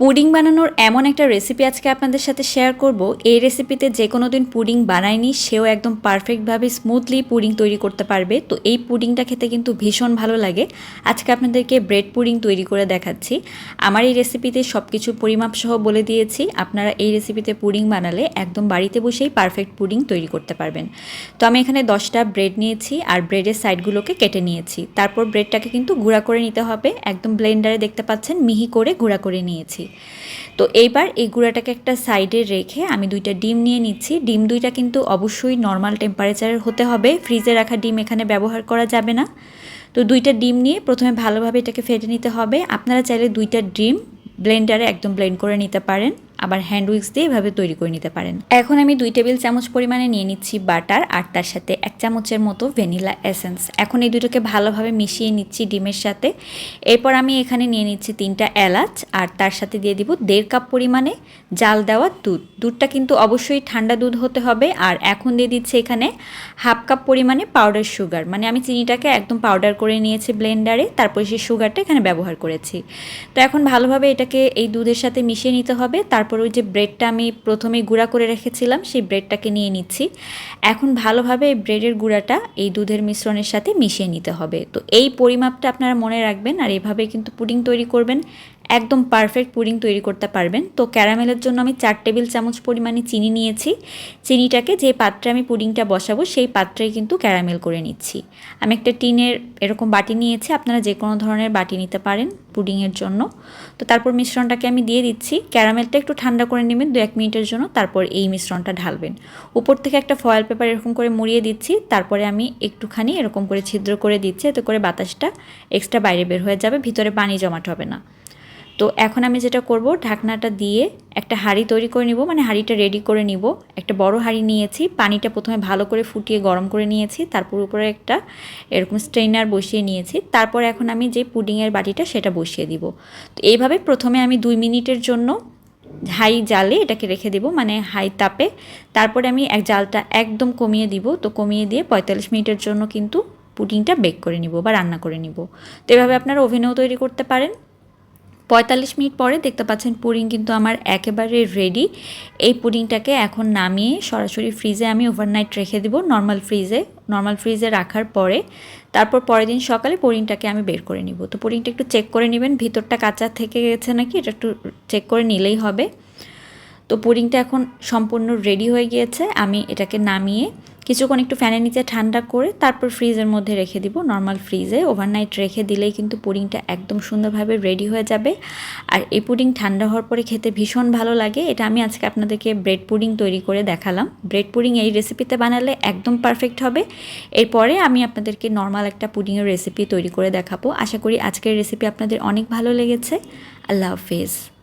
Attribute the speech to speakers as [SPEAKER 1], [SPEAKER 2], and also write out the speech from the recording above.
[SPEAKER 1] Pudding বানানোর এমন একটা রেসিপি আজকে আপনাদের সাথে শেয়ার করব। এই রেসিপিতে যে কোনো দিন পুডিং বানায়নি, সেও একদম পারফেক্টভাবে স্মুথলি পুডিং তৈরি করতে পারবে। তো এই পুডিংটা খেতে কিন্তু ভীষণ ভালো লাগে। আজকে আপনাদেরকে ব্রেড পুডিং তৈরি করে দেখাচ্ছি। আমার এই রেসিপিতে সব কিছু পরিমাপ সহ বলে দিয়েছি। আপনারা এই রেসিপিতে পুডিং বানালে একদম বাড়িতে বসেই পারফেক্ট পুডিং তৈরি করতে পারবেন। তো আমি এখানে দশটা ব্রেড নিয়েছি আর ব্রেডের সাইডগুলোকে কেটে নিয়েছি। তারপর ব্রেডটাকে কিন্তু গুঁড়া করে নিতে হবে। একদম ব্লেন্ডারে দেখতে পাচ্ছেন, মিহি করে গুঁড়া করে নিয়েছি। তো এইবার এই গুঁড়াটাকে একটা সাইডে রেখে আমি দুইটা ডিম নিয়ে নিচ্ছি। ডিম দুইটা কিন্তু অবশ্যই নর্মাল টেম্পারেচারের হতে হবে। ফ্রিজে রাখা ডিম এখানে ব্যবহার করা যাবে না। তো দুইটা ডিম নিয়ে প্রথমে ভালোভাবে এটাকে ফেটে নিতে হবে। আপনারা চাইলে দুইটা ডিম ব্লেন্ডারে একদম ব্লেন্ড করে নিতে পারেন। আবার হ্যান্ড উইক্স দিয়ে এভাবে তৈরি করে নিতে পারেন। এখন আমি দুই টেবিল চামচ পরিমাণে নিয়ে নিচ্ছি বাটার আর তার সাথে এক চামচের মতো ভ্যানিলা এসেন্স। এখন এই দুটোকে ভালোভাবে মিশিয়ে নিচ্ছি ডিমের সাথে। এরপর আমি এখানে নিয়ে নিচ্ছি তিনটা এলাচ আর তার সাথে দিয়ে দিব দেড় কাপ পরিমাণে জাল দেওয়া দুধ। দুধটা কিন্তু অবশ্যই ঠান্ডা দুধ হতে হবে আর এখন দিয়ে দিচ্ছি এখানে হাফ কাপ পরিমাণে পাউডার সুগার মানে আমি চিনিটাকে একদম পাউডার করে নিয়েছি ব্লেন্ডারে তারপর সেই সুগারটা এখানে ব্যবহার করেছি। তো এখন ভালোভাবে এটাকে এই দুধের সাথে মিশিয়ে নিতে হবে, তারপর ওই যে ব্রেডটা আমি প্রথমে গুঁড়া করে রেখেছিলাম, সেই ব্রেডটাকে নিয়ে নিচ্ছি। এখন ভালোভাবে এই ব্রেডের গুঁড়াটা এই দুধের মিশ্রণের সাথে মিশিয়ে নিতে হবে। তো এই পরিমাপটা আপনারা মনে রাখবেন আর এভাবে কিন্তু পুডিং তৈরি করবেন। একদম পারফেক্ট পুডিং তৈরি করতে পারবেন। তো ক্যারামেলের জন্য আমি চার টেবিল চামচ পরিমাণে চিনি নিয়েছি। চিনিটাকে যে পাত্রে আমি পুডিংটা বসাবো, সেই পাত্রেই কিন্তু ক্যারামেল করে নিচ্ছি। আমি একটা টিনের এরকম বাটি নিয়েছি, আপনারা যে কোনো ধরনের বাটি নিতে পারেন পুডিংয়ের জন্য। তো তারপর মিশ্রণটাকে আমি দিয়ে দিচ্ছি। ক্যারামেলটা একটু ঠান্ডা করে নেবেন দু এক মিনিটের জন্য, তারপর এই মিশ্রণটা ঢালবেন। উপর থেকে একটা ফয়েল পেপার এরকম করে মুড়িয়ে দিচ্ছি, তারপরে আমি একটুখানি এরকম করে ছিদ্র করে দিচ্ছি, এতে করে বাতাসটা এক্সট্রা বাইরে বের হয়ে যাবে, ভিতরে পানি জমাট হবে না। তো এখন আমি যেটা করব, ঢাকনাটা দিয়ে একটা হাঁড়ি তৈরি করে নিব মানে হাঁড়িটা রেডি করে নিব। একটা বড় হাঁড়ি নিয়েছি, পানিটা প্রথমে ভালো করে ফুটিয়ে গরম করে নিয়েছি, তারপর উপরে একটা এরকম স্ট্রেনার বসিয়ে নিয়েছি। তারপর এখন আমি যে পুডিংয়ের বাটিটা সেটা বসিয়ে দিব। তো এইভাবে প্রথমে আমি দুই মিনিটের জন্য হাই জালে এটাকে রেখে দেব মানে হাই তাপে। তারপরে আমি এক জালটা একদম কমিয়ে দিব, তো কমিয়ে দিয়ে পঁয়তাল্লিশ মিনিটের জন্য কিন্তু পুডিংটা বেক করে নিব বা রান্না করে নিব। তো এভাবে আপনারা ওভেনেও তৈরি করতে পারেন। পঁয়তাল্লিশ মিনিট পরে দেখতে পাচ্ছেন পুডিং কিন্তু আমার একেবারে রেডি এই পুডিংটাকে এখন নামিয়ে সরাসরি ফ্রিজে আমি ওভারনাইট রেখে দেবো নর্মাল ফ্রিজে নর্মাল ফ্রিজে রাখার পরে, তারপর পরের দিন সকালে পুডিংটাকে আমি বের করে নিব। তো পুডিংটা একটু চেক করে নেবেন, ভিতরটা কাঁচা থেকে গেছে নাকি এটা একটু চেক করে নিলেই হবে। তো পুডিংটা এখন সম্পূর্ণ রেডি হয়ে গিয়েছে। আমি এটাকে নামিয়ে কিছুক্ষণ একটু ফ্যানের নিচে ঠান্ডা করে তারপর ফ্রিজের মধ্যে রেখে দিব নর্মাল ফ্রিজে ওভারনাইট রেখে দিলেই কিন্তু পুডিংটা একদম সুন্দরভাবে রেডি হয়ে যাবে। আর এই পুডিং ঠান্ডা হওয়ার পরে খেতে ভীষণ ভালো লাগে। এটা আমি আজকে আপনাদেরকে ব্রেড পুডিং তৈরি করে দেখালাম। ব্রেড পুডিং এই রেসিপিতে বানালে একদম পারফেক্ট হবে। এরপরে আমি আপনাদেরকে নর্মাল একটা পুডিংয়ের রেসিপি তৈরি করে দেখাবো। আশা করি আজকের রেসিপি আপনাদের অনেক ভালো লেগেছে। আল্লাহ হাফেজ।